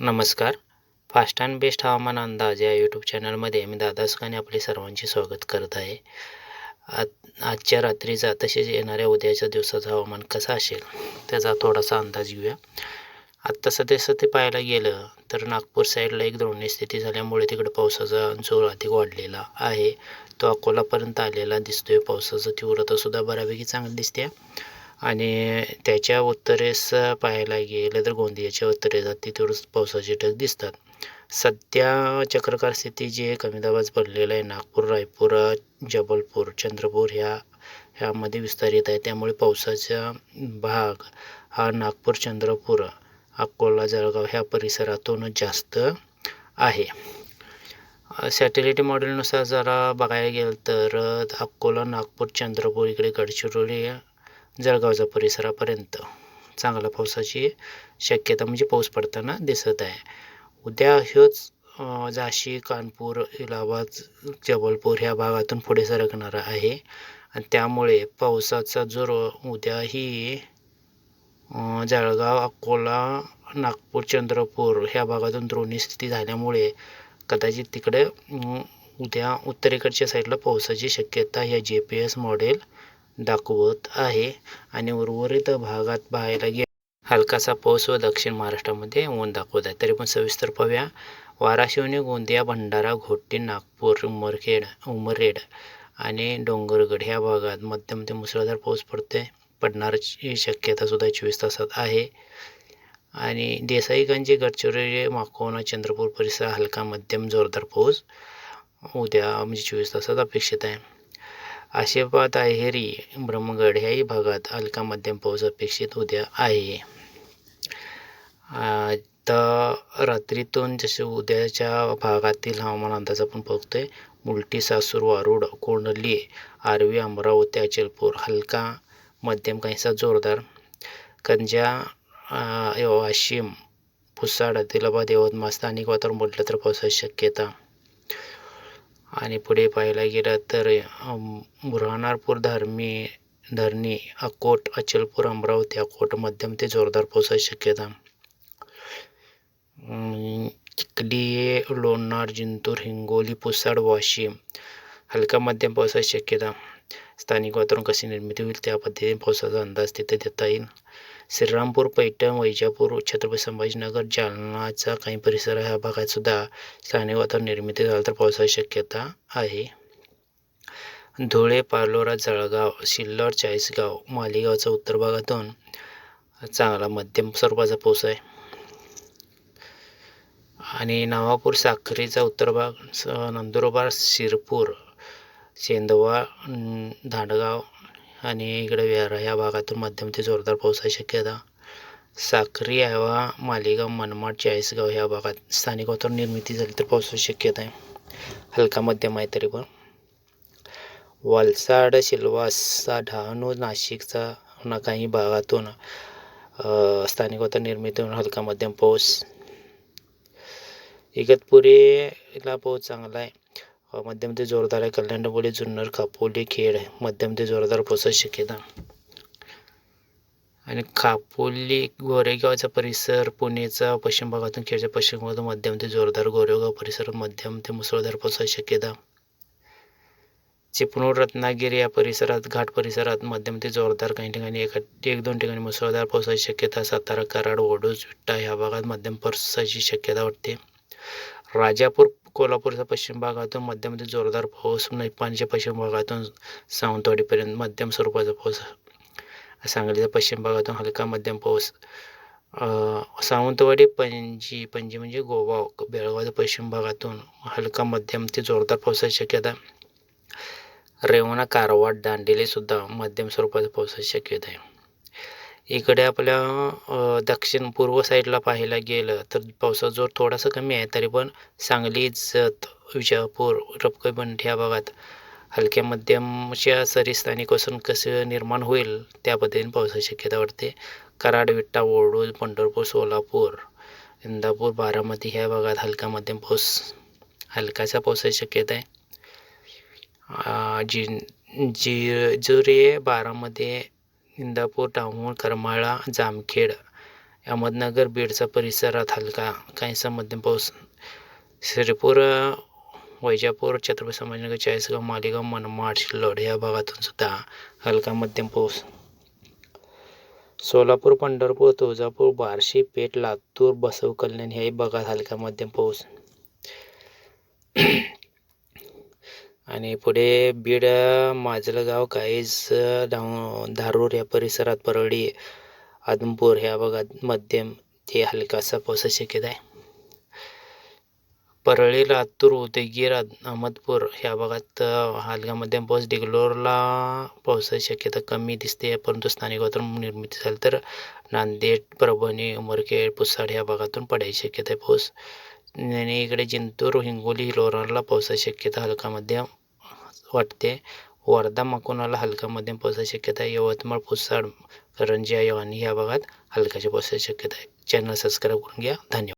नमस्कार. Fast and best हवामान अंदाज या यूट्यूब चॅनलमध्ये मी दादा सुखाने आपले सर्वांचे स्वागत करत आहे. आज आजच्या रात्रीचा तसेच येणाऱ्या उद्याच्या दिवसाचं हवामान कसं असेल त्याचा थोडासा अंदाज घेऊया. आत्ता सध्या सध्या पाहायला गेलं तर नागपूर साईडला एक द्रोणी स्थिती झाल्यामुळे तिकडे पावसाचा जोर अधिक वाढलेला आहे. तो अकोलापर्यंत आलेला दिसतोय. पावसाचं तीव्रतासुद्धा बऱ्यापैकी चांगली दिसते. आणि त्याच्या उत्तरेस पाहायला गेलं तर गोंदियाच्या उत्तरेस तिथूनच पावसाचे ढग दिसतात. सध्या चक्रकार स्थिती जी आहे कमी दाबाच पडलेलं आहे. नागपूर रायपूर जबलपूर चंद्रपूर ह्या ह्यामध्ये विस्तारित आहे. त्यामुळे पावसाचा भाग हा नागपूर चंद्रपूर अकोला जळगाव ह्या परिसरातूनच जास्त आहे. सॅटेलाईट मॉडेलनुसार जरा बघायला गेलं तर अकोला नागपूर चंद्रपूर इकडे गडचिरोली जळगावचा परिसरापर्यंत. चांगला पावसाची शक्यता म्हणजे पाऊस पडताना दिसत आहे. उद्या ह्योच झाशी कानपूर इलाहाबाद जबलपूर ह्या भागातून पुढे सरकणार आहे. आणि त्यामुळे पावसाचा जोर उद्याही जळगाव अकोला नागपूर चंद्रपूर ह्या भागातून द्रोणी स्थिती झाल्यामुळे कदाचित तिकडे उद्या उत्तरेकडच्या साईडला पावसाची शक्यता ह्या जे पी एस मॉडेल दाखवत आहे आणि उर्वरित भागात पाहायला गे हलकासा पाऊस व दक्षिण महाराष्ट्रामध्ये ऊन दाखवत आहे. तरी पण सविस्तर पाहूया. वाराशिवनी गोंदिया भंडारा घोटी नागपूर उमरखेड उमरेड आणि डोंगरगड ह्या भागात मध्यम ते मुसळधार पाऊस पडते. पडण्याची शक्यतासुद्धा चोवीस तासात आहे. आणि देसाईगंज गडचिरोली माकोना चंद्रपूर परिसर हलका मध्यम जोरदार पाऊस उद्या म्हणजे चोवीस तासात अपेक्षित आहे. आशेपात अहेरी ब्रह्मगड ह्याही भागात हलका मध्यम पाऊस अपेक्षित उद्या आहे. तर रात्रीतून जसे उद्याच्या भागातील हवामान अंदाज आपण बघतोय मुलटी सासूर वारुड कोंडली आरवी अमरावती अचलपूर हलका मध्यम काहीसा जोरदार. कंजा वाशिम पुसाड आदिलाबाद यवतमाळ स्थानिक वातावरण म्हटलं तर पावसाची शक्यता आणि पुढे पाहायला गेलं तर बुरहानारपूर धर्मी धरणी अकोट अचलपूर अमरावती अकोट मध्यम ते जोरदार पावसाची शक्यता. चिखली लोणार जिंतूर हिंगोली पुसाड वाशिम हलका मध्यम पावसाची शक्यता. स्थानिक वातावरण कशी निर्मिती होईल त्या पद्धतीने पावसाचा अंदाज तिथे देता येईल. श्रीरामपूर पैठण वैजापूर छत्रपती संभाजीनगर जालनाचा काही परिसर ह्या भागात सुद्धा स्थानिक वातावरण निर्मिती झालं तर पावसाची शक्यता आहे. धुळे पालोरा जळगाव सिल्लोड चाळीसगाव मालेगावचा उत्तर भागातून चांगला मध्यम स्वरूपाचा पाऊस आहे. आणि नवापूर साखरेचा उत्तर भाग नंदुरबार शिरपूर सेंदवा धाडगाव आणि इकडे विहारा या भागातून मध्यम ते जोरदार पावसाची शक्यता. साक्री आयवा मालेगाव मनमाड चाळीसगाव ह्या भागात स्थानिक वातावरण निर्मिती झाली तर पावसाची शक्यता आहे. हलका मध्यम आहे तरी पण. वलसाड शिलवासचा डहाणू नाशिकचा ना काही भागातून स्थानिक वातावरण निर्मिती होऊन हलका मध्यम पाऊस. इगतपुरीला पाऊस चांगला आहे. मध्यम ते जोरदार आहे. कल्याण डोंबिवली जुन्नर खापोली खेड मध्यम ते जोरदार पावसाची शक्यता आणि खापोली गोरेगावचा परिसर पुणेचा पश्चिम भागातून खेडच्या पश्चिम भागातून मध्यम ते जोरदार गोरेगाव परिसर मध्यम ते मुसळधार पावसाची शक्यता चिपळूण रत्नागिरी या परिसरात घाट परिसरात मध्यम ते जोरदार काही ठिकाणी एका एक दोन ठिकाणी मुसळधार पावसाची शक्यता सातारा कराड ओडूज विट्टा ह्या भागात मध्यम पावसाची शक्यता वाटते. राजापूर कोल्हापूरचा पश्चिम भागातून मध्यम ते जोरदार पाऊस निपाणच्या पश्चिम भागातून सावंतवाडीपर्यंत मध्यम स्वरूपाचा पाऊस सांगलीच्या पश्चिम भागातून हलका मध्यम पाऊस. सावंतवाडी पणजी पणजी म्हणजे गोवा बेळगावच्या पश्चिम भागातून हलका मध्यम ते जोरदार पावसाची शक्यता रेवणा कारवाड दांडेलीसुद्धा मध्यम स्वरूपाचा पावसाची शक्यता आहे. इकडे आपल्या दक्षिण पूर्व साईडला पाहायला गेलं तर पावसाचा जोर थोडासा कमी आहे तरी पण सांगली जत विजापूर रपकबंड ह्या भागात हलक्या मध्यमच्या सरी स्थानिक कसं निर्माण होईल त्या पद्धतीने पावसाची शक्यता वाटते कराड विट्टा ओळूर पंढरपूर सोलापूर इंदापूर बारामती ह्या भागात हलका मध्यम पाऊस हलकाचा पावसाची शक्यता आहे. जी जी जुरे बारामध्ये इंदापूर टाऊन करमाळा जामखेड अहमदनगर बीडचा परिसरात हलका काहीसा मध्यम पाऊस. श्रीपूर वैजापूर छत्रपती संभाजीनगर चाळीसगाव मालेगाव मनमाड शिल्लोड या भागातून सुद्धा हलका मध्यम पाऊस. सोलापूर पंढरपूर तुळजापूर बार्शी पेठ लातूर बसव कल्याण ह्याही भागात हलका मध्यम पाऊस. आणि पुढे बीड माजलगाव काहीच धाव धारूर या परिसरात परळी आदमपूर ह्या भागात मध्यम ते हलकासा पावसाची शक्यता आहे. परळी लातूर उदगीर अहमदपूर ह्या भागात हलका मध्यम पाऊस डिगलोरला पावसाची शक्यता कमी दिसते परंतु स्थानिक वातावरण निर्मिती झाली तर नांदेड परभणी उमरखेड पुसाड ह्या भागातून पडायची शक्यता आहे पाऊस. आणि इकडे जिंतूर हिंगोली लोणारला पावसाची शक्यता हलका मध्यम वाटते. वर्धा मकोणाला हलका मध्यम पावसाची शक्यता आहे. यवतमाळ पुसाड करंजी आणि ह्या भागात हलक्याच्या पावसाची शक्यता आहे. चॅनल सबस्क्राईब करून घ्या. धन्यवाद.